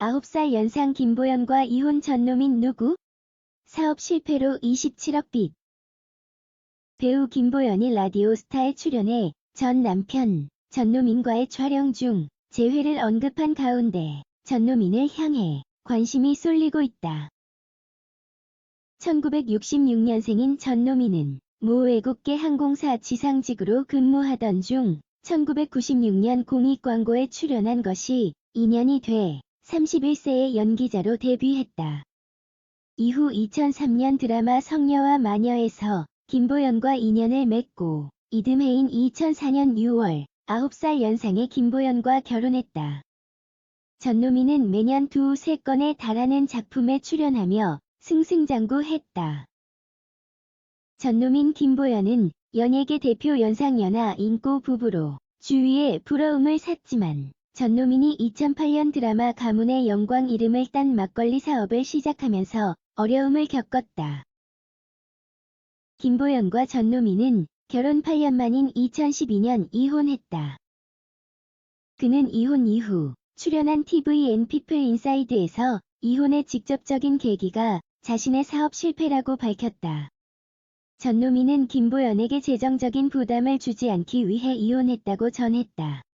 9살 연상 김보연과 이혼 전노민 누구? 사업 실패로 27억 빚. 배우 김보연이 라디오 스타에 출연해 전 남편 전노민과의 촬영 중 재회를 언급한 가운데 전노민을 향해 관심이 쏠리고 있다. 1966년생인 전노민은 모 외국계 항공사 지상직으로 근무하던 중 1996년 공익 광고에 출연한 것이 2년이 돼 31세의 연기자로 데뷔했다. 이후 2003년 드라마 성녀와 마녀에서 김보연과 인연을 맺고 이듬해인 2004년 6월 9살 연상의 김보연과 결혼했다. 전노미는 매년 두 세 건에 달하는 작품에 출연하며 승승장구했다. 전노민 김보연은 연예계 대표 연상연하 인꼬 부부로 주위에 부러움을 샀지만 전노민이 2008년 드라마 가문의 영광 이름을 딴 막걸리 사업을 시작하면서 어려움을 겪었다. 김보연과 전노민은 결혼 8년 만인 2012년 이혼했다. 그는 이혼 이후 출연한 TVN 피플 인사이드에서 이혼의 직접적인 계기가 자신의 사업 실패라고 밝혔다. 전노민은 김보연에게 재정적인 부담을 주지 않기 위해 이혼했다고 전했다.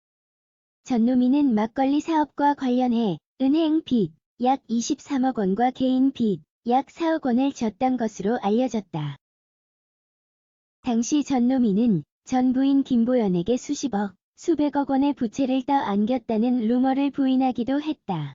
전노민은 막걸리 사업과 관련해 은행 빚 약 23억 원과 개인 빚 약 4억 원을 졌던 것으로 알려졌다. 당시 전노민은 전 부인 김보연에게 수십억, 수백억 원의 부채를 떠안겼다는 루머를 부인하기도 했다.